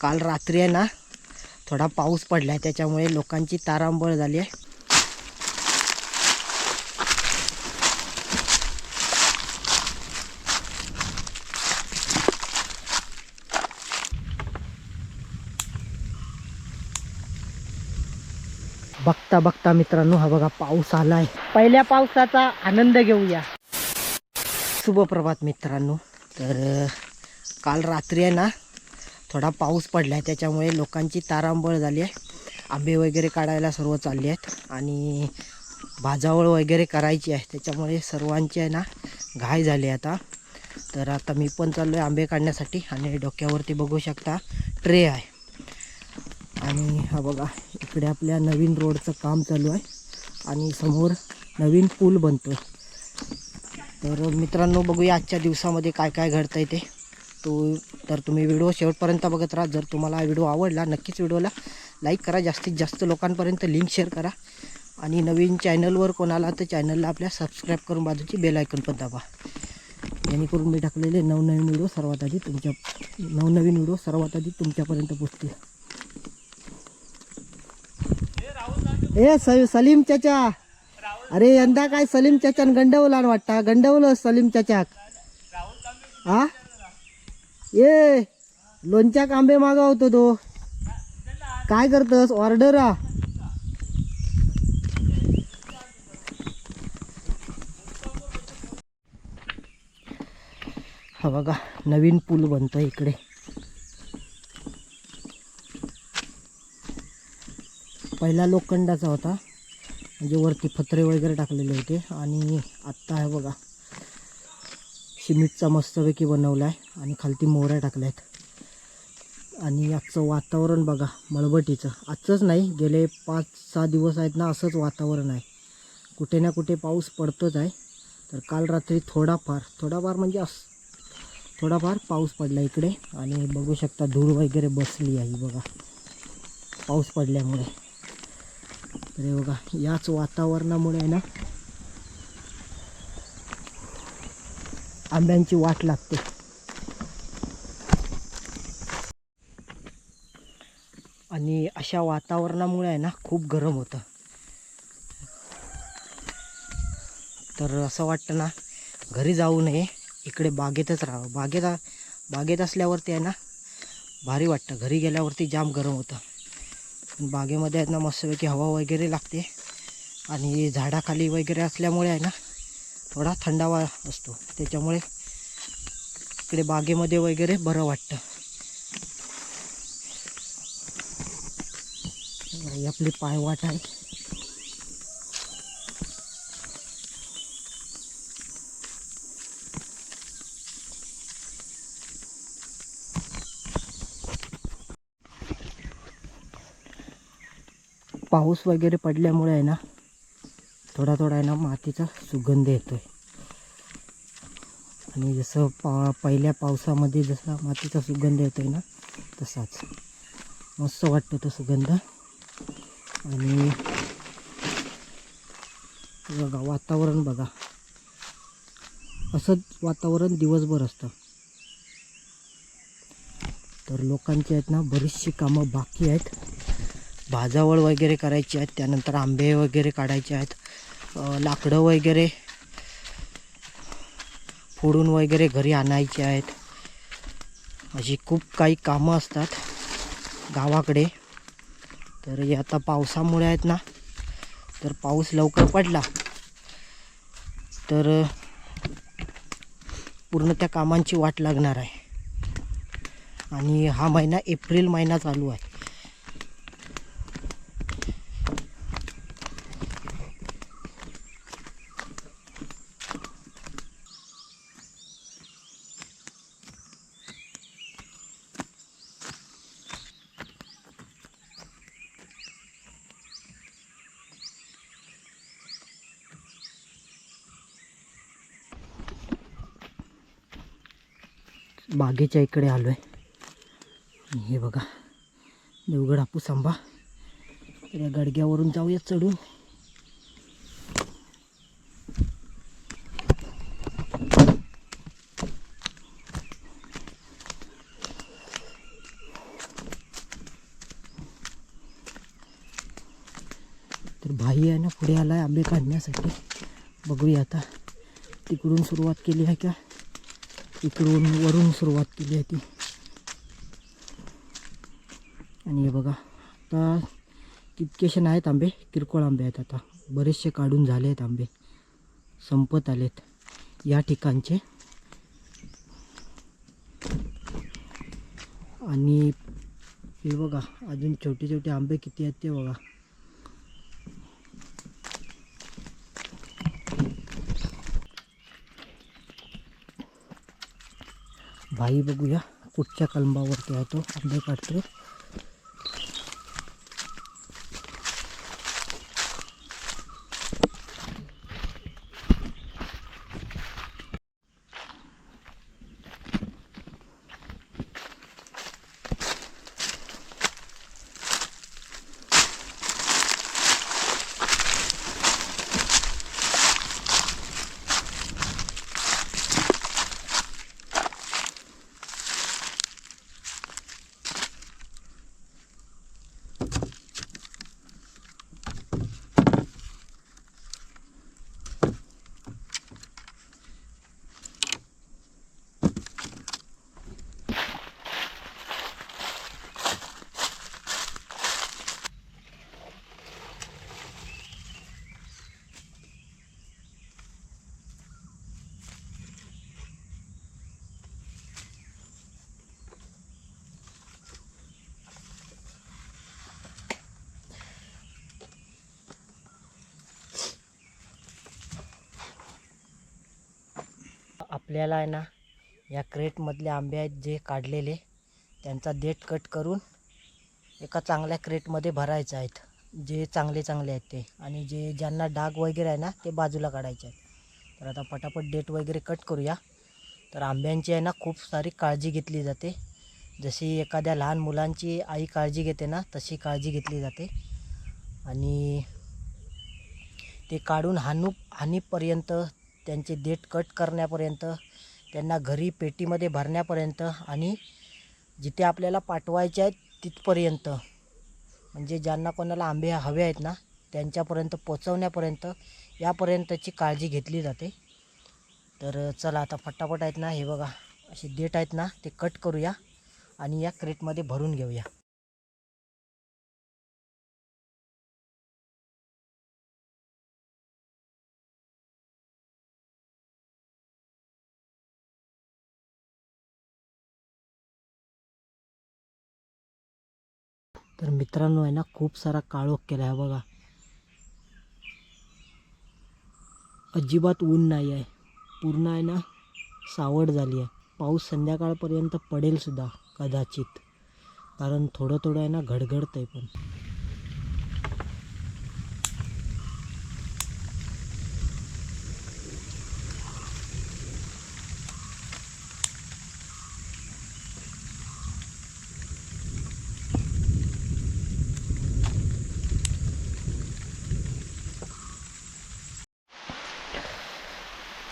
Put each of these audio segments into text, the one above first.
काल रात्री आहे ना थोडा पाऊस पडला आहे त्याच्यामुळे लोकांची तारांबळ झाली आहे. बघता बघता मित्रांनो हा बघा पाऊस आलाय. पहिल्या पावसाचा आनंद घेऊया. शुभप्रभात मित्रांनो. तर काल रात्री आहे ना थोडा पाऊस पडला आहे त्याच्यामुळे लोकांची तारांबळ झाली आहे. आंबे वगैरे काढायला सर्व चालले आहेत आणि भाजावळ वगैरे करायची आहे त्याच्यामुळे सर्वांची आहे ना घाय झाली आता. तर आता मी पण चाललो आहे आंबे काढण्यासाठी आणि डोक्यावरती बघू शकता ट्रे आहे. आणि हा बघा इकडे आपल्या नवीन रोडचं काम चालू आहे आणि समोर नवीन पूल बनतो तर मित्रांनो बघूया आजच्या दिवसामध्ये काय काय घडतं आहे ते. तो तर तुम्ही व्हिडिओ शेवटपर्यंत बघत राहा. जर तुम्हाला हा व्हिडिओ आवडला नक्कीच व्हिडिओला लाईक करा. जास्तीत जास्त लोकांपर्यंत लिंक शेअर करा. आणि नवीन चॅनलवर कोणाला तर चॅनलला आपल्या सबस्क्राईब करून बाजूची बेल ऐकून पण दाबा. जेणेकरून मी टाकलेले नवनवीन व्हिडिओ सर्वात आधी तुमच्या नवनवीन व्हिडिओ सर्वात आधी तुमच्यापर्यंत पोचतील ए स- सलीम चाचा. अरे यंदा काय सलीम चाचान गंडवला वाटता? गंडवलं सलीम चाचाक. हा ये लोणच्याक आंबे मागवतो तो. काय करतस? ऑर्डर आ. हा बघा नवीन पूल बनतोय इकडे. पहिला लोखंडाचा होता. म्हणजे वरती फत्रे वगैरे टाकलेले होते. आणि आत्ता आहे बघा. सिमेंटचा मस्तपैकी बनवला आहे आणि खालती मोहऱ्या टाकल्या आहेत आणि आजचं वातावरण बघा मळबटीचं आजचंच नाही गेले पाच सहा दिवस आहेत ना असंच वातावरण आहे. कुठे ना कुठे पाऊस पडतोच आहे. तर काल रात्री थोडाफार थोडाफार म्हणजे अस थोडाफार पाऊस पडला इकडे. आणि बघू शकता धूळ वगैरे बसली आहे बघा. पाऊस पडल्यामुळे. तर हे बघा याच वातावरणामुळे आहे ना आंब्यांची वाट लागते. आणि अशा वातावरणामुळे आहे ना खूप गरम होतं. तर असं वाटतं ना घरी जाऊ नये इकडे बागेतच राहावं. बागेत बागेत असल्यावरती आहे ना भारी वाटतं. घरी गेल्यावरती जाम गरम होतं. बागेमध्ये आहेत ना मस्तपैकी हवा वगैरे लागते. आणि झाडाखाली वगैरे असल्यामुळे आहे ना थोडा थंडावा असतो. त्याच्यामुळे इकडे बागेमध्ये वगैरे बरं वाटतं. ही आपली पायवाट आहे. पाऊस वगैरे पडल्यामुळे आहे ना थोडा थोडा आहे ना मातीचा सुगंध येतोय. आणि जसं पा पहिल्या पावसामध्ये जसा मातीचा सुगंध येतो आहे ना तसाच. मस्त वाटतो तो सुगंध. आणि बघा वातावरण बघा. असंच वातावरण दिवसभर असतं. तर लोकांची आहेत ना बरीचशी कामं बाकी आहेत. भाजावळ वगैरे करायची आहेत त्यानंतर आंबे वगैरे काढायचे आहेत. लाकडं वगैरे फोडून वगैरे घरी आणायचे आहेत. अशी खूप काही कामं असतात गावाकडे. तर हे आता पावसामुळे आहेत ना. तर पाऊस लवकर पडला. तर पूर्ण त्या कामांची वाट लागणार आहे. आणि हा महिना एप्रिल महिना चालू आहे. बागेच्या इकडे आलो आहे हे बघा देवगड आपू आंबा. तर या गडग्यावरून जाऊया चढून. तर भाई आहे ना पुढे आला आहे आंबे काढण्यासाठी. बघूया आता तिकडून सुरुवात केली आहे का? इकडून वरून सुरुवात केली आहे ती. आणि हे बघा आता तितकेसे नाहीत आंबे किरकोळ आंबे आहेत आता. बरेचसे काढून झाले आहेत आंबे. संपत आलेत. या ठिकाणचे. आणि हे बघा अजून छोटे छोटे आंबे किती आहेत ते बघा. भाई बघूया कुठच्या कलंबावरती आहे तो आंबे काढतो आपल्याला आहे ना या क्रेटमधले आंबे आहेत जे काढलेले त्यांचा देठ कट करून एका चांगल्या क्रेटमध्ये भरायचं आहेत. जे चांगले चांगले आहेत ते. आणि जे ज्यांना डाग वगैरे आहे ना ते बाजूला काढायचे आहेत. तर आता पटापट डेट वगैरे कट करूया. तर आंब्यांची आहे ना खूप सारी काळजी घेतली जाते. जशी एखाद्या लहान मुलांची आई काळजी घेते ना तशी काळजी घेतली जाते. आणि ते काढून हानू हानीपर्यंत त्यांचे देठ कट करण्यापर्यंत त्यांना घरी पेटीमध्ये भरण्यापर्यंत आणि जिथे आपल्याला पाठवायचे आहेत तिथपर्यंत. म्हणजे ज्यांना कोणाला आंबे हवे आहेत ना त्यांच्यापर्यंत पोचवण्यापर्यंत यापर्यंतची काळजी घेतली जाते. तर चला आता फटाफट आहेत ना हे बघा असे देठ आहेत ना ते कट करूया आणि या क्रेटमध्ये भरून घेऊया. तर मित्रांनो आहे ना खूप सारा काळोख केला आहे बघा. अजिबात ऊन नाही आहे. पूर्ण आहे ना सावड झाली आहे. पाऊस संध्याकाळपर्यंत पडेलसुद्धा कदाचित. कारण थोडं थोडं आहे ना घडघडतं आहे पण.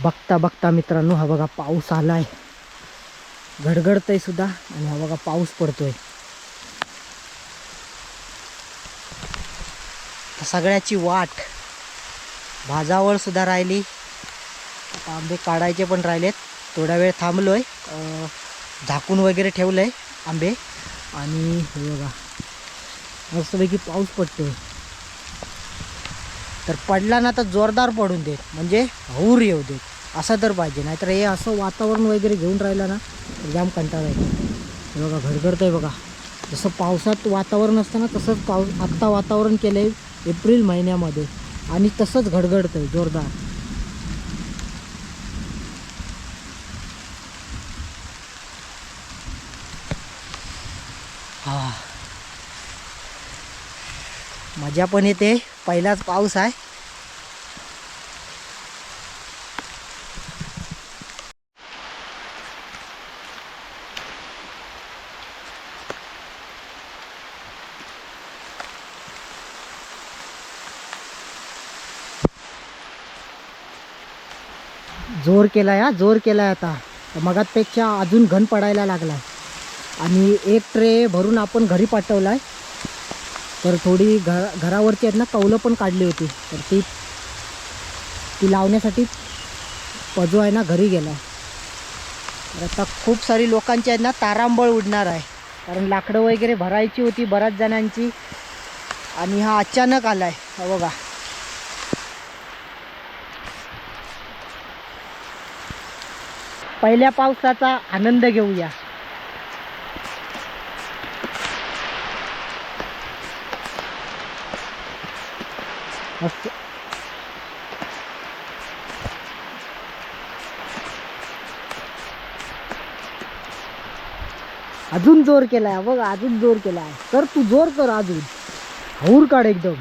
बघता बघता मित्रांनो हा बघा पाऊस आलाय. घडघडतंय सुद्धा आणि हा बघा पाऊस पडतोय. सगळ्याची वाट भाजावळ सुद्धा राहिली. आंबे काढायचे पण राहिलेत. थोडा वेळ थांबलोय. आहे झाकून वगैरे ठेवलंय आंबे. आणि हे बघा मस्तपैकी पाऊस पडतोय. तर पडला ना तर जोरदार पडून देत. म्हणजे हौर येऊ देत. असं तर पाहिजे. नाहीतर हे असं वातावरण वगैरे घेऊन राहिलं ना तर जाम कंटाळा येतो. हे बघा घडघडतं आहे बघा. जसं पावसात वातावरण असतं ना तसंच पाऊस आत्ता वातावरण केलं आहे एप्रिल महिन्यामध्ये. आणि तसंच घडघडतं आहे जोरदार. हा. मजा पण येते. पहिलाच पाऊस आहे. केला आहे हा जोर आहे आता. तर मगातपेक्षा अजून घन पडायला लागला आहे आणि एक ट्रे भरून आपण घरी पाठवला आहे तर थोडी घर घरावरती आहेत ना कौलं पण काढली होती. तर ती ती लावण्यासाठी पजो आहे ना घरी गेला तर आता खूप सारी लोकांची आहेत ना तारांबळ उडणार आहे. कारण लाकडं वगैरे भरायची होती बऱ्याच जणांची. आणि हा अचानक आला आहे बघा. पहिल्या पावसाचा आनंद घेऊया. मस्त. अजून जोर केलाय बघ अजून जोर केलाय. तर तू जोर कर अजून. हौर काढ एकदम.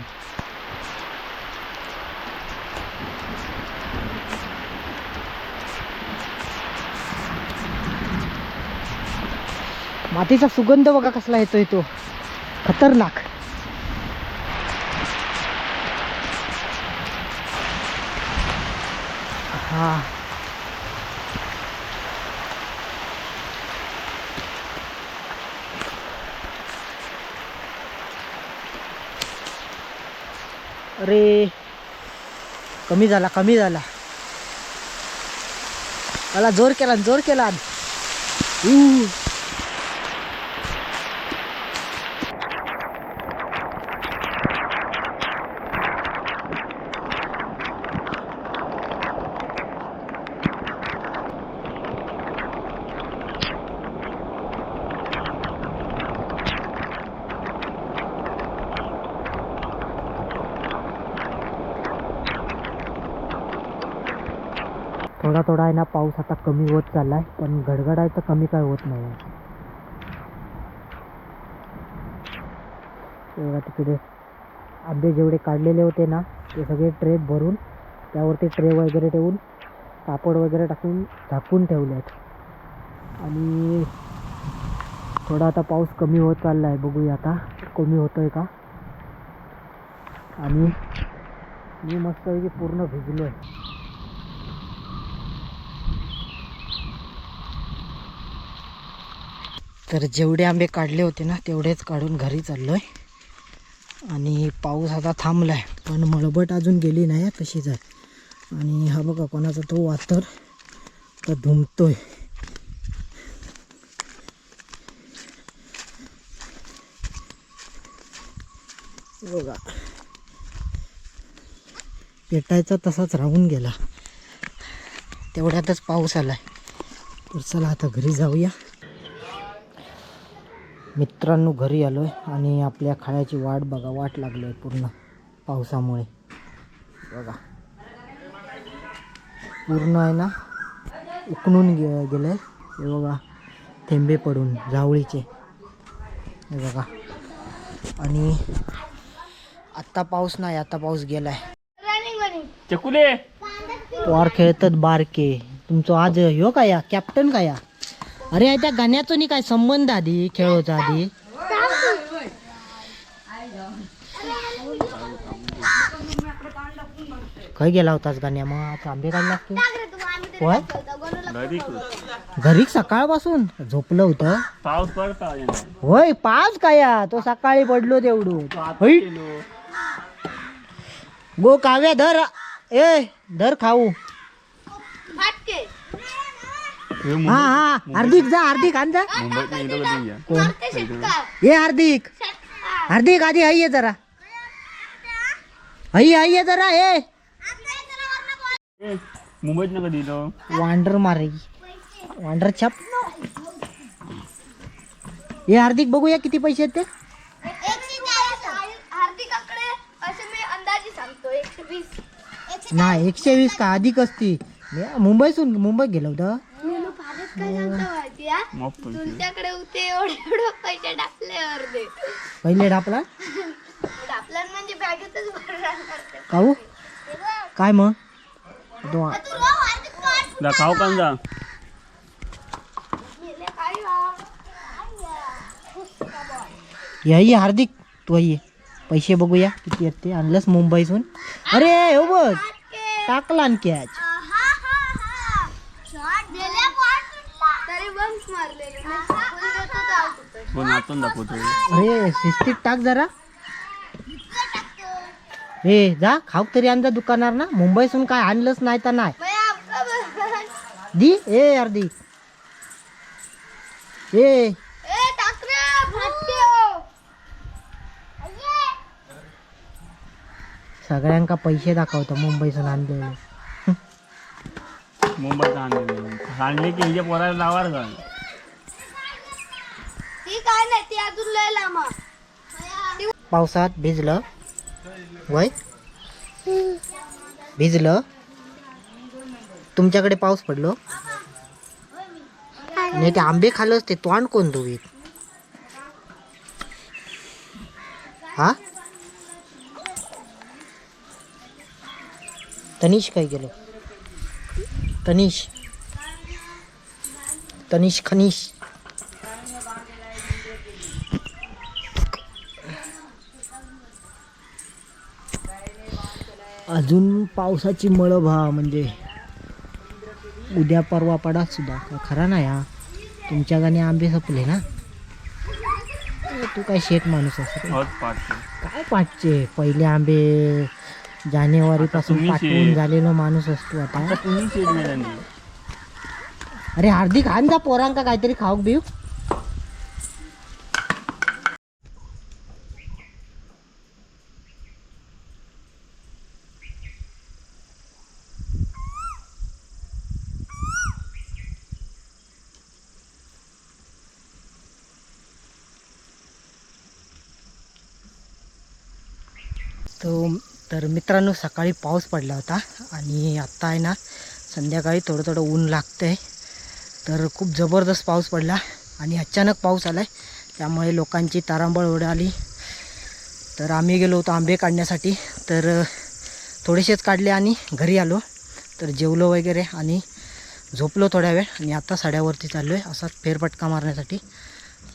मातीचा सुगंध बघा कसला येतोय तो. खतरनाक. हा. अरे कमी झाला कमी झाला. मला जोर केला जोर केला. थोडा थोडा आहे ना पाऊस आता कमी होत चाललाय पण गडगडायचं कमी काय होत नाही. आहे ते तिकडे आंबे जेवढे काढलेले होते ना ते सगळे ट्रेत भरून त्यावरती ट्रे वगैरे ठेवून कापड वगैरे टाकून झाकून ठेवले आहेत आणि थोडा आता पाऊस कमी होत चालला आहे बघूया आता कमी होतो आहे का. आणि मी मस्तपैकी पूर्ण भिजलो आहे तर जेवढे आंबे काढले होते ना तेवढेच काढून घरी चाललो आहे आणि पाऊस आता थांबला आहे पण मळबट अजून गेली नाही आहे, तशीच आहे आणि हा बघा कोणाचा तो वातर तर धुमतोय. बघा. पेटायचा तसाच राहून गेला. तेवढ्यातच पाऊस आलाय. तर चला आता घरी जाऊया. मित्रांनो घरी आलो आहे आणि आपल्या खाण्याची वाट बघा वाट लागली आहे पूर्ण पावसामुळे. बघा. पूर्ण आहे ना उकणून गे गेलं आहे हे बघा थेंबे पडून जावळीचे. हे बघा. आणि आत्ता पाऊस नाही आता पाऊस गेलाय. चकुले! पोर खेळतात बारके. तुमचं आज ह्यो काय या? कॅप्टन काय या? अरे त्या गाण्याचा नी काय संबंध आधी खेळवचा आधी? खय गेला होतास गाण्या? मग आंबे काढला तू होय? घरी सकाळपासून? झोपलं होतं? पाऊस पडता होय पाच काय या? तो सकाळी पडलो तेवढं. गो काव्या धर. ए धर खाऊ. हा हा हार्दिक जा हार्दिक आण जा. मुंबईत नाही इथं कधी या. कोण? ये हार्दिक. हार्दिक आधी आई ये जरा. आई आई ये जरा ए. ए, मुंबईत ना कधी इथं? वांडर मारे. वांडर छाप. हे हार्दिक बघूया किती पैसे आहेत ते. हार्दिकाकडे असे मी अंदाजे सांगतो एकशे वीस. नाही एकशे वीस का अधिक असती मी मुंबईसून मुंबईत गेलो होतं. काय सांगतो हा? तुमच्याकडे होते एवढे एवढे पैसे टाकले अर्धे. पहिले डापला टाकलं म्हणजे बॅगेतच भरून राहणार ते. काऊ काय मग? तो तू जा खाऊ का जा. मेले काय? ये ये हार्दिक. तू ये. पैसे बघूया किती आहेत ते. आणलंस मुंबईसून अरे हो बघ टाकला आणि कॅच हा, हा, हा. Shot मेले पाठ सुटला. तरी बंक हो नाचून दाखवतो अरे शिस्तीत टाक जरा. ए जा खाऊ तरी आणजा दुकानार ना. मुंबईसून काय आणलंच नाही तर नाही. दी ए अर्धी. ए. ए फाट्यो सगळ्यांका पैसे दाखवतो मुंबईसून आणलेले. मुंबईत आणले आणले की हिच्या पोराला लावार का ती काय नाही ते अजून लय लांब पावसात भिजलं वय? भिजलं. तुमच्याकडे पाऊस पडलो? नाही ते आंबे खालच ते तोंड कोण धुवीत? हा? तनिष काय गेलो तनिष. तनिष खनिष अजून पावसाची मळ भा म्हणजे उद्या परवा पडा सुद्धा. खरा नाही हा. तुमच्या गाणी आंबे संपले ना? तू काय शेत माणूस असं होत पाठते काय पाठचे? पहिले आंबे जानेवारी पासून पाठवून. झालेलो माणूस असतो आता. अरे हार्दिक आण जा पोरांका काहीतरी खाऊक बिऊ तो तर मित्रांनो सकाळी पाऊस पडला होता आणि आत्ता आहे ना संध्याकाळी थोडं थोडं ऊन लागतं आहे तर खूप जबरदस्त पाऊस पडला आणि अचानक पाऊस आला आहे त्यामुळे लोकांची तारांबळ उडाली तर आम्ही गेलो होतो आंबे काढण्यासाठी. तर थोडेसेच काढले आणि घरी आलो. तर जेवलो वगैरे आणि झोपलो थोड्या वेळ आणि आता साड्यावरती चाललो आहे असाच फेरफटका मारण्यासाठी.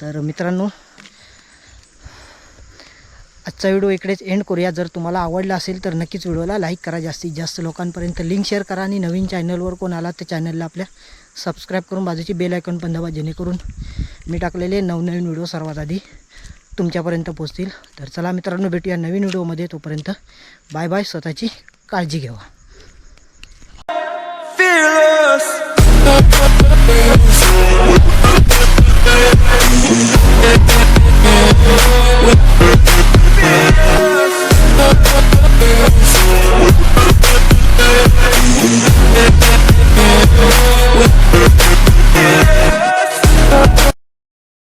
तर मित्रांनो आजचा व्हिडिओ इकडेच एंड करूया. जर तुम्हाला आवडला असेल तर नक्कीच व्हिडिओला लाईक करा. जास्तीत जास्त लोकांपर्यंत लिंक शेअर करा आणि नवीन चॅनलवर कोण आला त्या चॅनलला आपल्या सबस्क्राईब करून बाजूची बेल आयकॉन पण दबा. जेणेकरून मी टाकलेले नवनवीन व्हिडिओ सर्वात आधी तुमच्यापर्यंत पोहोचतील. तर चला मित्रांनो भेटूया नवीन व्हिडिओमध्ये. तोपर्यंत बाय बाय स्वतःची काळजी घ्यावा. Yeah.